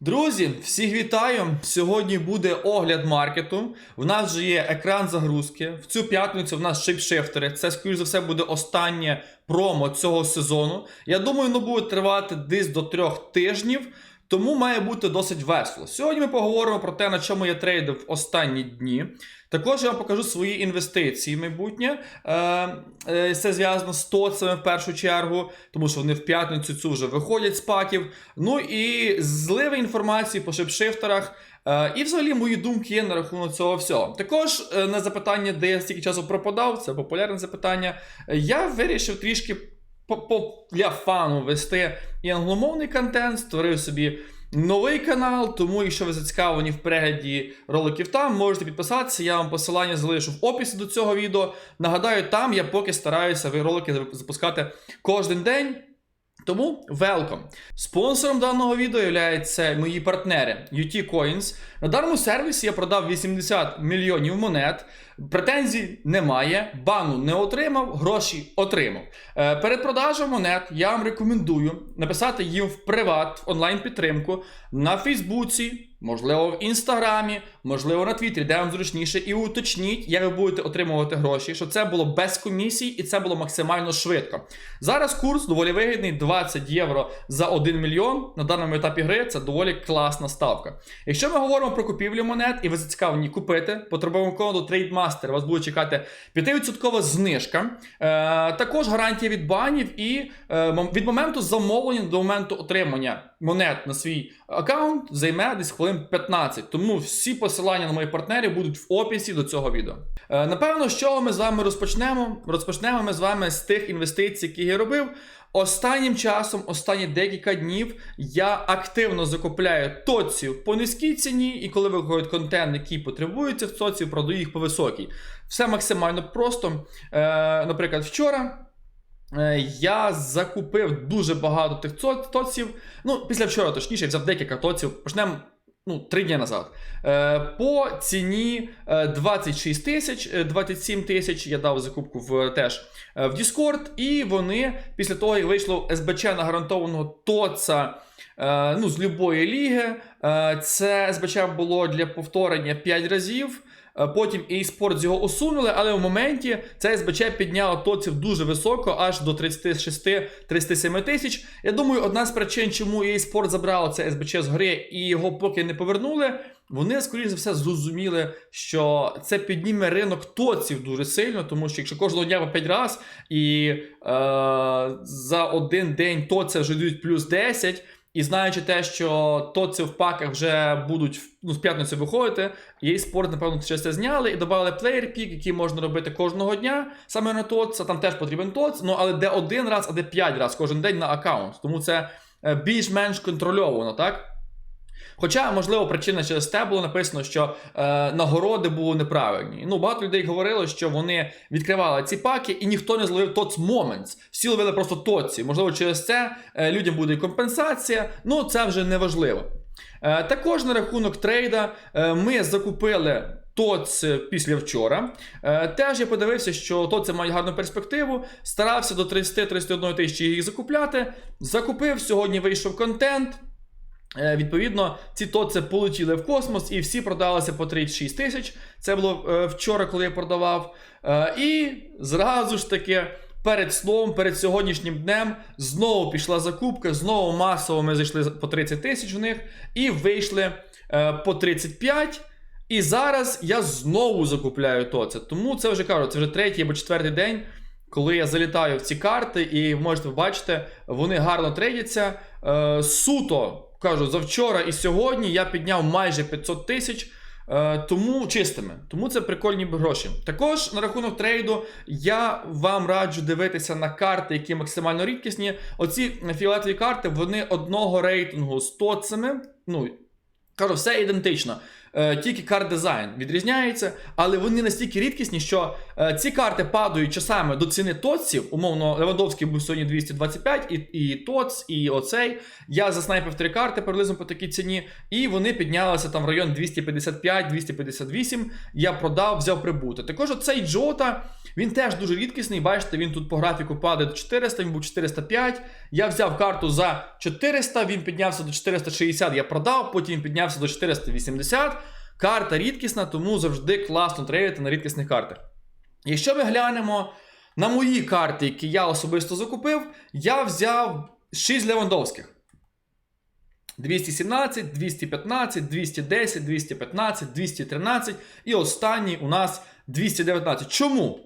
Друзі, всіх вітаю! Сьогодні буде огляд маркету. В нас вже є екран загрузки. В цю п'ятницю в нас шипшифтери. Це, скоріш за все, буде останнє промо цього сезону. Я думаю, воно буде тривати десь до трьох тижнів. Тому має бути досить весело. Сьогодні ми поговоримо про те, на чому я трейдив останні дні. Також я вам покажу свої інвестиції в майбутнє. Е, е, Це зв'язано з тоцами в першу чергу, тому що вони в п'ятницю цю вже виходять з паків. Ну і зливи інформації по шипшифтерах. Е, І взагалі мої думки є на рахунок цього всього. Також на запитання, де я стільки часу пропадав, це популярне запитання. Я вирішив трішки по для фану вести і англомовний контент, створив собі новий канал. Тому, якщо ви зацікавлені в перегляді роликів там, можете підписатися. Я вам посилання залишу в описі до цього відео. Нагадаю, там я поки стараюся ви ролики запускати кожен день. Тому welcome! Спонсором даного відео є мої партнери UT Coins. На даному сервісі я продав 80 мільйонів монет. Претензій немає, бану не отримав, гроші отримав. Е, перед продажем монет я вам рекомендую написати їм в приват, в онлайн-підтримку на Фейсбуці, можливо, в Інстаграмі, можливо, на Твіттері, де вам зручніше, і уточніть, як ви будете отримувати гроші, щоб це було без комісій і це було максимально швидко. Зараз курс доволі вигідний 20 євро за 1 мільйон. На даному етапі гри це доволі класна ставка. Якщо ми говоримо про купівлю монет і ви зацікавлені купити, по торговому коду Trademaster вас буде чекати 5% знижка. Е, також гарантія від банів і е, від моменту замовлення до моменту отримання монет на свій аккаунт займе десь хвилин 15. Тому всі посилання на моїх партнерів будуть в описі до цього відео. Е, напевно, з чого ми з вами розпочнемо? Розпочнемо ми з вами з тих інвестицій, які я робив. Останнім часом, останні декілька днів, я активно закупляю тоців по низькій ціні, і коли виходить контент, який потребується в тоці, продаю їх по високій. Все максимально просто. Е, наприклад, вчора. Е, Я закупив дуже багато тих тоців. Ну, після вчора, точніше, взяв декілька тоців. Почнемо ну, три дні назад. Е, по ціні е, 26 тисяч, е, 27 тисяч я дав закупку в теж е, в Discord, і вони після того, як вийшло СБЧ на гарантованого тоца. е, Ну, з любої ліги. Е, Це СБЧ було для повторення 5 разів. Е, Потім eSports його усунули, але в моменті це СБЧ підняло тоців дуже високо, аж до 36-37 тисяч. Я думаю, одна з причин, чому eSports забрало це СБЧ з гри і його поки не повернули. Вони, скоріш за все, зрозуміли, що це підніме ринок тоців дуже сильно, тому що якщо кожного дня по 5 разів і е, за один день тоця вже дають плюс 10, і знаючи те, що тоці в паках вже будуть ну, з п'ятниці виходити, її спорт, напевно, через це зняли і додали плеєр пік, який можна робити кожного дня саме на тоц. Там теж потрібен тоц, ну але де один раз, а де п'ять разів кожен день на аккаунт. Тому це е, більш-менш контрольовано, так? Хоча, можливо, причина через те було написано, що е, нагороди були неправильні. Ну, багато людей говорило, що вони відкривали ці паки, і ніхто не зловив TOTS Moments. Всі ловили просто тоці. Можливо, через це е, людям буде і компенсація. Ну, це вже не важливо. Е, також на рахунок трейда е, ми закупили. ТОЦ після вчора. Е, теж я подивився, що ТОЦи мають гарну перспективу. Старався до 30-31 тисячі їх закупляти. Закупив, сьогодні вийшов контент. Е, Відповідно, ці тоци полетіли в космос і всі продалися по 36 тисяч. Це було е, вчора, коли я продавав. Е, і зразу ж таки. Перед словом, перед сьогоднішнім днем знову пішла закупка, знову масово ми зайшли по 30 тисяч в них і вийшли по 35. І зараз я знову закупляю тоце. Тому це вже кажу, це вже третій або четвертий день, коли я залітаю в ці карти, і можете побачити, вони гарно трейдяться. Суто кажу, завчора і сьогодні я підняв майже 500 тисяч. Е, Тому чистими, тому це прикольні гроші. Також на рахунок трейду я вам раджу дивитися на карти, які максимально рідкісні. Оці фіолетові карти вони одного рейтингу з тоцами. Ну кажу, все ідентично. Е, тільки карт дизайн відрізняється, але вони настільки рідкісні, що е, ці карти падають часами до ціни тоців. Умовно, Левандовський був сьогодні 225, і, і тоц, і оцей. Я заснайпив три карти приблизно по такій ціні, і вони піднялися там в район 255-258. Я продав, взяв прибути. Також оцей Джота, він теж дуже рідкісний. Бачите, він тут по графіку падає до 400, він був 405. Я взяв карту за 400, він піднявся до 460, я продав, потім піднявся до 480. Карта рідкісна, тому завжди класно трейдити на рідкісних картах. Якщо ми глянемо на мої карти, які я особисто закупив, я взяв 6 Левандовських. 217, 215, 210, 215, 213 і останній у нас 219. Чому?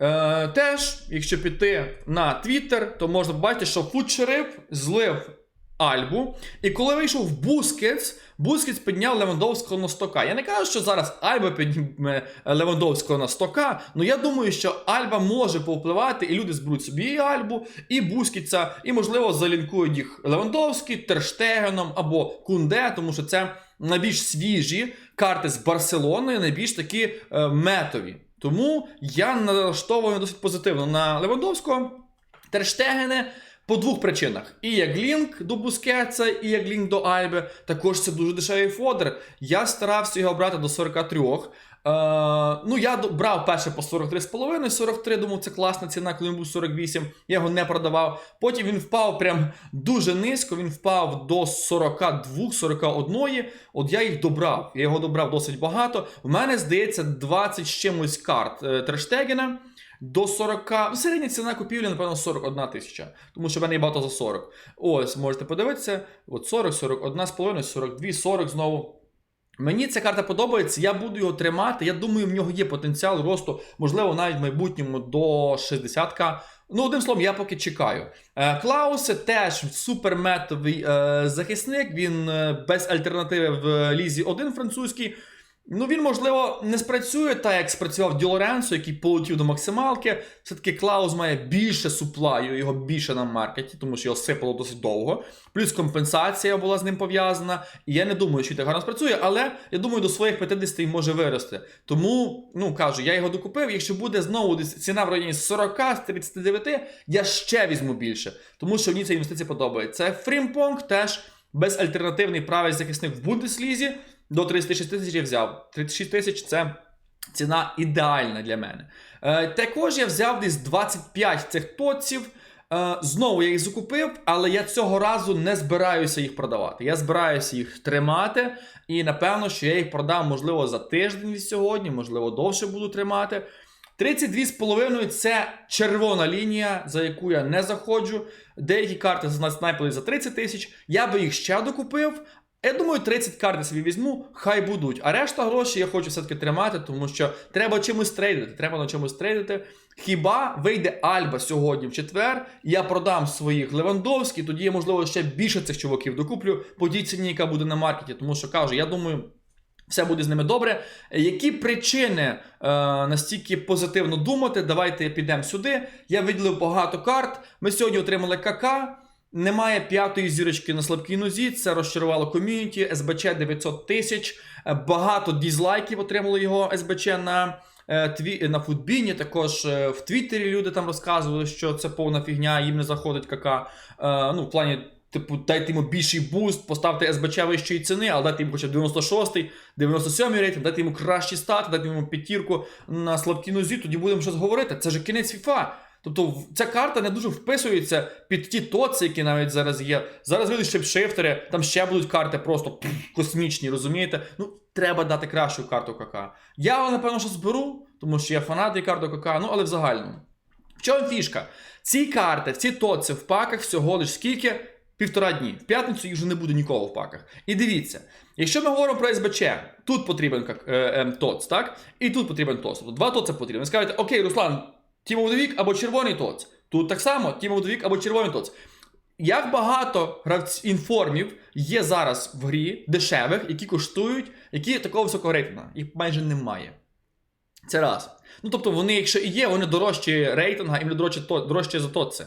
Е, теж, якщо піти на Twitter, то можна побачити, що Фудшериф злив Альбу. І коли вийшов Бускетс, Бускетс підняв Левандовського на 100к. Я не кажу, що зараз Альба підніме Левандовського на 100к, але я думаю, що Альба може повпливати, і люди зберуть собі і Альбу, і Бускетса, і, можливо, залінкують їх Левандовський, Терштегеном або Кунде, тому що це найбільш свіжі карти з Барселони, найбільш такі е, метові. Тому я налаштований досить позитивно на Левандовського. Терштегене по двох причинах: і як лінк до Бускетса, і як лінк до Альби. Також це дуже дешевий фодер. Я старався його брати до 43. Е, ну, я брав перше по 43,5, 43, думав, це класна ціна, коли він був 48. Я його не продавав. Потім він впав прям дуже низько, він впав до 42, 41. От я їх добрав. Я його добрав досить багато. У мене, здається, 20 з чимось карт е, Трештегена. До 40. Ну, середня ціна купівлі, напевно, 41 тисяча. Тому що в мене є багато за 40. Ось, можете подивитися. От 40, 41 42, 40 знову. Мені ця карта подобається, я буду його тримати. Я думаю, в нього є потенціал росту, можливо, навіть в майбутньому до 60к. Ну, одним словом, я поки чекаю. Е, Клаусе теж суперметовий е, захисник. Він е, без альтернативи в лізі 1 французький. Ну, він, можливо, не спрацює так, як спрацював Ді Лоренцо, який полетів до максималки. Все-таки Клаус має більше суплаю, його більше на маркеті, тому що його сипало досить довго. Плюс компенсація була з ним пов'язана. І я не думаю, що так гарно спрацює, але я думаю, до своїх 50 він може вирости. Тому, ну кажу, я його докупив. Якщо буде знову десь ціна в районі 40 з 39, я ще візьму більше, тому що мені ця інвестиція подобається. Це Фрімпонг теж безальтернативний правий захисник в Бундеслізі. До 36 тисяч я взяв. 36 тисяч це ціна ідеальна для мене. Е, також я взяв десь 25 цих тоців. Е, знову я їх закупив, але я цього разу не збираюся їх продавати. Я збираюся їх тримати, і напевно, що я їх продам, можливо, за тиждень від сьогодні, можливо, довше буду тримати. 32,5 це червона лінія, за яку я не заходжу. Деякі карти з за 30 тисяч. Я би їх ще докупив. Я думаю, 30 карт собі візьму, хай будуть. А решта грошей я хочу все-таки тримати, тому що треба чимось трейдити. Треба на чомусь трейдити. Хіба вийде Альба сьогодні в четвер, я продам своїх Левандовських, тоді я, можливо, ще більше цих чуваків докуплю по тій ціні, яка буде на маркеті. Тому що кажу, я думаю. Все буде з ними добре. Які причини е, настільки позитивно думати? Давайте підемо сюди. Я виділив багато карт. Ми сьогодні отримали КК. Немає п'ятої зірочки на слабкій нозі. Це розчарувало ком'юніті. СБЧ 900 тисяч. Е, Багато дізлайків отримало його СБЧ на. е, Тві... На футбіні також е, в Твіттері люди там розказували, що це повна фігня, їм не заходить КК. Е, ну, в плані, типу, дайте йому більший буст, поставте СБЧ вищої ціни, але дайте йому хоча б 96-й, 97-й рейтинг, дайте йому кращі стати, дайте йому п'ятірку на слабкій нозі, тоді будемо щось говорити. Це ж кінець FIFA. Тобто ця карта не дуже вписується під ті тоци, які навіть зараз є. Зараз вийдуть ще шифтери, там ще будуть карти просто космічні, розумієте? Ну, треба дати кращу карту КК. Я напевно, що зберу, тому що я фанат і карти КК, ну але в загальному. В чому фішка? Ці карти, ці тоци в паках всього лиш скільки? Півтора дні. В п'ятницю їх вже не буде нікого в паках. І дивіться, якщо ми говоримо про СБЧ, тут потрібен е, е, тоц, так? І тут потрібен тоц. Тобто два тоци потрібно. Ви скажете, окей, Руслан, Тімо Водовік або червоний тоц. Тут так само Тімо Водовік або червоний тоц. Як багато гравців інформів є зараз в грі дешевих, які коштують, які такого високого рейтинга. Їх майже немає. Це раз. Ну тобто вони, якщо і є, вони дорожчі рейтинга і дорожчі, дорожчі за то це.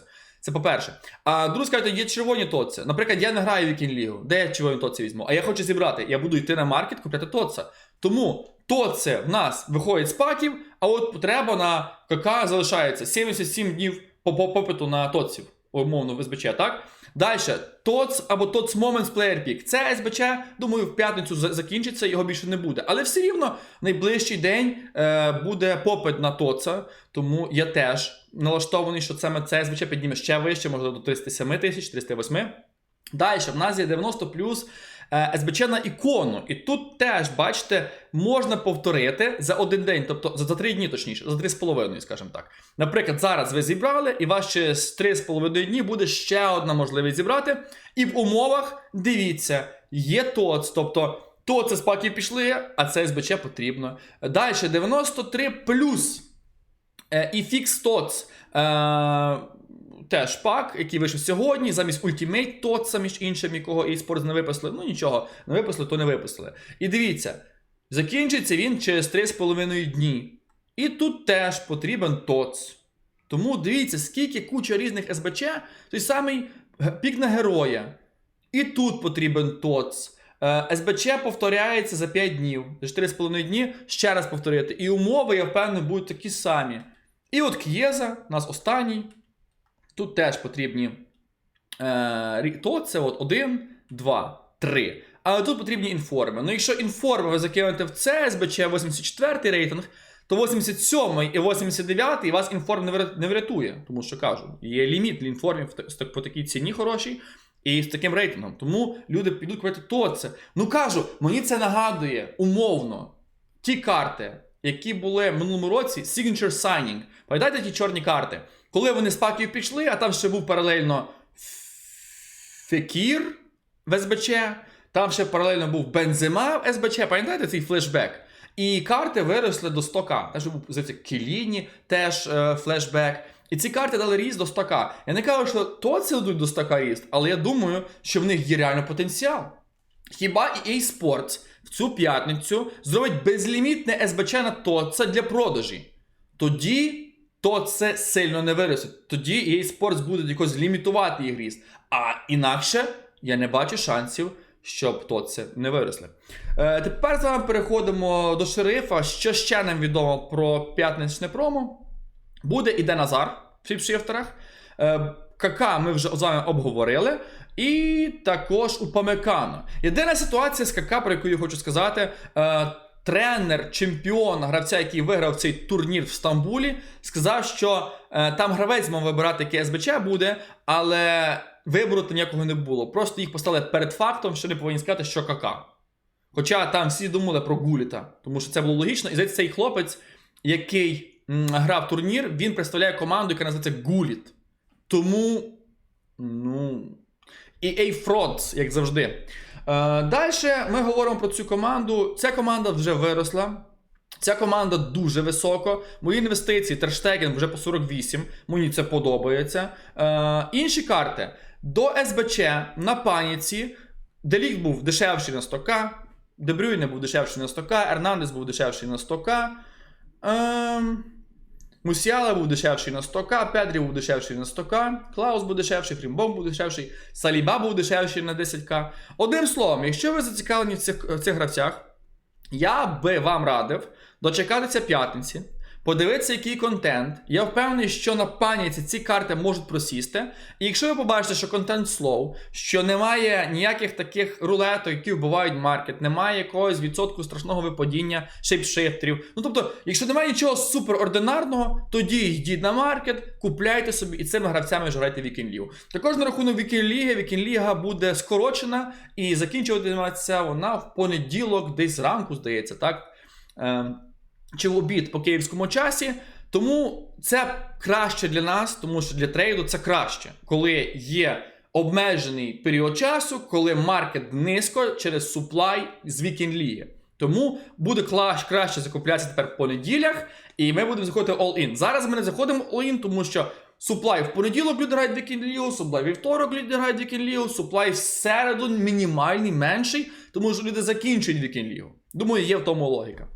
По-перше. А друге, скажете, є червоні тоци. Наприклад, я не граю в Вікінг Лігу. Де я червоні тоці візьму? А я хочу зібрати. Я буду йти на маркет, купляти тоца. Тому тоце в нас виходить з паків, а от потреба на КК залишається 77 днів по по попиту на тоців, умовно в СБЧ, так? Далі, ТОЦ або ТОЦ Moments Player Pick. Це СБЧ, думаю, в п'ятницю закінчиться, його більше не буде. Але все рівно найближчий день е, буде попит на ТОЦа, тому я теж налаштований, що саме це СБЧ підніме ще вище, можливо, до 307 тисяч, 308. Далі, в нас є 90 плюс СБЧ на ікону. І тут теж, бачите, можна повторити за один день, тобто за, три дні, точніше, за три з половиною, скажімо так. Наприклад, зараз ви зібрали, і вас через 3,5 дні буде ще одна можливість зібрати. І в умовах, дивіться, є ТОЦ, тобто ТОЦи з паків пішли, а це СБЧ потрібно. Далі 93 плюс. Е, І фікс ТОЦ. Теж пак, який вийшов сьогодні, замість Ultimate TOTS, між іншим, якого eSports не виписали. Ну нічого, не виписали, то не виписали. І дивіться, закінчиться він через 3,5 дні. І тут теж потрібен ТОЦ. Тому дивіться, скільки куча різних СБЧ, той самий пік на героя. І тут потрібен ТОЦ. Е, СБЧ повторяється за 5 днів. За 4,5 дні ще раз повторити. І умови, я впевнений, будуть такі самі. І от К'єза, у нас останній. Тут теж потрібні е, то це от 1, 2, 3. Але тут потрібні інформи. Ну, якщо інформи ви закинете в це СБЧ 84 рейтинг, то 87 і 89 і вас інформ не врятує. Тому що кажу, є ліміт інформів по такій ціні хорошій і з таким рейтингом. Тому люди підуть купити то це. Ну кажу, мені це нагадує умовно ті карти, які були в минулому році, Signature Signing. Пам'ятаєте ті чорні карти? Коли вони з паків пішли, а там ще був паралельно Фекір в СБЧ, там ще паралельно був Бензема в СБЧ, пам'ятаєте цей флешбек? І карти виросли до 100к. Теж був здається, Келіні, теж е, флешбек. І ці карти дали ріст до 100к. Я не кажу, що то це дадуть до 100к ріст, але я думаю, що в них є реально потенціал. Хіба EA Sports в цю п'ятницю зробить безлімітне СБЧ на ТОЦ для продажі? Тоді то це сильно не виросте. Тоді EA Sports буде якось лімітувати їх ріст. А інакше я не бачу шансів, щоб то це не виросли. Е, тепер з вами переходимо до шерифа. Що ще нам відомо про п'ятничне промо? Буде іде Назар в фіпшифтерах. Е, КК ми вже з вами обговорили. І також у Памекано. Єдина ситуація з КК, про яку я хочу сказати. Тренер, чемпіон, гравця, який виграв цей турнір в Стамбулі, сказав, що е, там гравець мав вибирати, який СБЧ буде, але вибору то ніякого не було. Просто їх поставили перед фактом, що не повинні сказати, що КК. Хоча там всі думали про Гуліта, тому що це було логічно. І здається, цей хлопець, який м, грав турнір, він представляє команду, яка називається Гуліт. Тому, ну. EA Frauds, як завжди. Е, Далі ми говоримо про цю команду. Ця команда вже виросла. Ця команда дуже високо. Мої інвестиції, Терштеген вже по 48. Мені це подобається. Е, інші карти. До СБЧ на паніці. Делік був дешевший на 100к. Дебрюйне був дешевший на 100к. Ернандес був дешевший на 100к. Ем... Мусіала був дешевший на 100к, Педрі був дешевший на 100к, Клаус був дешевший, Фрімбом був дешевший, Саліба був дешевший на 10к. Одним словом, якщо ви зацікавлені в цих, в цих гравцях, я би вам радив дочекатися п'ятниці, подивитися, який контент. Я впевнений, що на паніці ці карти можуть просісти. І якщо ви побачите, що контент слоу, що немає ніяких таких рулеток, які вбивають маркет, немає якогось відсотку страшного випадіння шейпшифтерів. Ну тобто, якщо немає нічого суперординарного, тоді йдіть на маркет, купляйте собі і цими гравцями ж грайте Вікінг Лігу. Також на рахунок Вікінг Ліги, Вікінг Ліга буде скорочена і закінчуватиметься вона в понеділок, десь зранку, здається, так? Ем, чи в обід по київському часі. Тому це краще для нас, тому що для трейду це краще, коли є обмежений період часу, коли маркет низько через суплай з вікінг ліги. Тому буде краще закуплятися тепер по неділях, і ми будемо заходити all-in. Зараз ми не заходимо all-in, тому що суплай в понеділок люди грають вікінг лігу, суплай вівторок люди грають вікінг лігу, суплай в середу мінімальний, менший, тому що люди закінчують вікінг лігу. Думаю, є в тому логіка.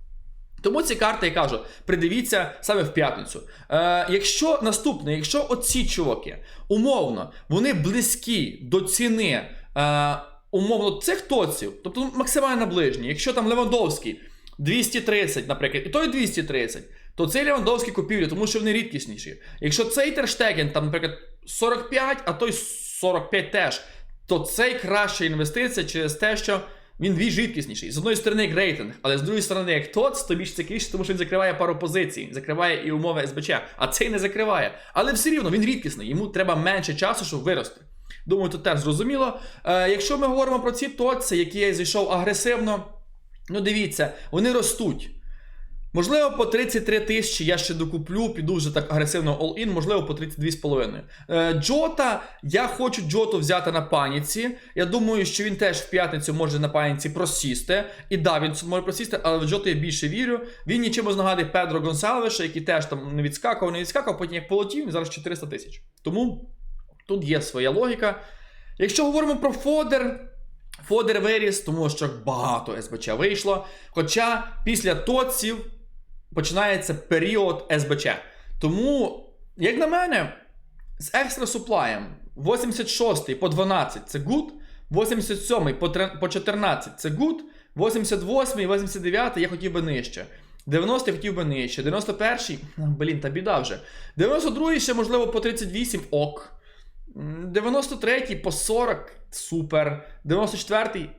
Тому ці карти я кажу, придивіться саме в п'ятницю. Е, якщо наступне, якщо оці чуваки, умовно, вони близькі до ціни е, умовно цих тоців, тобто максимально наближені, якщо там Левандовський 230, наприклад, і той 230, то цей Левандовський купівлі, тому що вони рідкісніші. Якщо цей Терштеген, там, наприклад, 45, а той 45 теж, то цей краща інвестиція через те, що він дві рідкісніший. З одної сторони, як рейтинг, але з другої сторони, як ТОЦ, то більш цікавіше, тому що він закриває пару позицій, закриває і умови СБЧ, а цей не закриває. Але все рівно він рідкісний, йому треба менше часу, щоб вирости. Думаю, тут теж зрозуміло. Е, якщо ми говоримо про ці тоці, які я зійшов агресивно, ну дивіться, вони ростуть. Можливо, по 33 тисячі я ще докуплю, піду вже так агресивно all-in, можливо, по 32,5. Е, Джота, я хочу Джоту взяти на паніці. Я думаю, що він теж в п'ятницю може на паніці просісти. І да, він може просісти, але в Джоту я більше вірю. Він нічимось нагадує Педро Гонсалвеша, який теж там не відскакував, не відскакував, потім як полетів, він зараз 400 тисяч. Тому тут є своя логіка. Якщо говоримо про Фодер, Фодер виріс, тому що багато СБЧ вийшло. Хоча після тоців починається період СБЧ. Тому, як на мене, з екстра суплаєм 86 по 12 це good, 87 по по 14 це good, 88 і 89 я хотів би нижче. 90 хотів би нижче, 91-й, блін, та біда вже. 92-й ще, можливо, по 38 ок. М, 93 по 40 супер. 94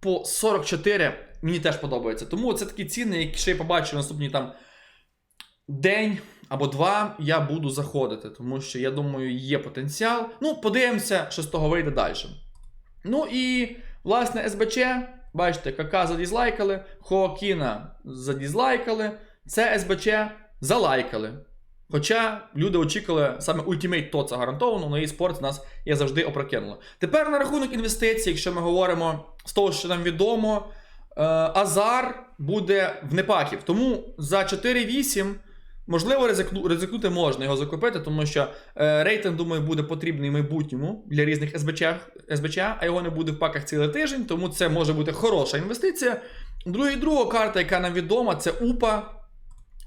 по 44 мені теж подобається. Тому це такі ціни, які ще я побачу наступні там день або два, я буду заходити, тому що я думаю, є потенціал. Ну, подивимося, що з того вийде далі. Ну і, власне, СБЧ, бачите, КК задізлайкали, Хоакіна задізлайкали, це СБЧ залайкали. Хоча люди очікували саме Ultimate TOTS гарантовано, але eSports нас є завжди опрокинуло. Тепер на рахунок інвестицій, якщо ми говоримо з того, що нам відомо, е, Азар буде в непаків. Тому за 4-8 можливо ризикну, ризикнути можна його закупити, тому що е, рейтинг, думаю, буде потрібний в майбутньому для різних СБЧ, СБЧ, а його не буде в паках цілий тиждень, тому це може бути хороша інвестиція. Друга, друга карта, яка нам відома, це УПА.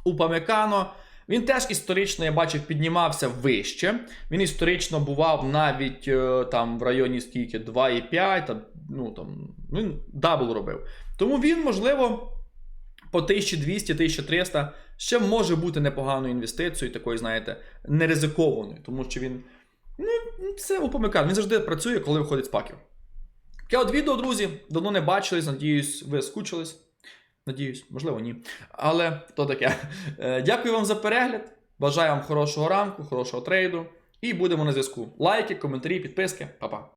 УПА Мекано. Він теж історично, я бачив, піднімався вище. Він історично бував навіть е, там в районі скільки 2,5, там, ну там він дабл робив. Тому він, можливо, по 1200-1300 ще може бути непоганою інвестицією, такою, знаєте, неризикованою, тому що він. Ну, це упомикан. Він завжди працює, коли виходить з паків. Таке от відео, друзі, давно не бачились, надіюсь, ви скучились. Надіюсь, можливо, ні. Але то таке. Е, Дякую вам за перегляд. Бажаю вам хорошого ранку, хорошого трейду. І будемо на зв'язку. Лайки, коментарі, підписки. Па-па.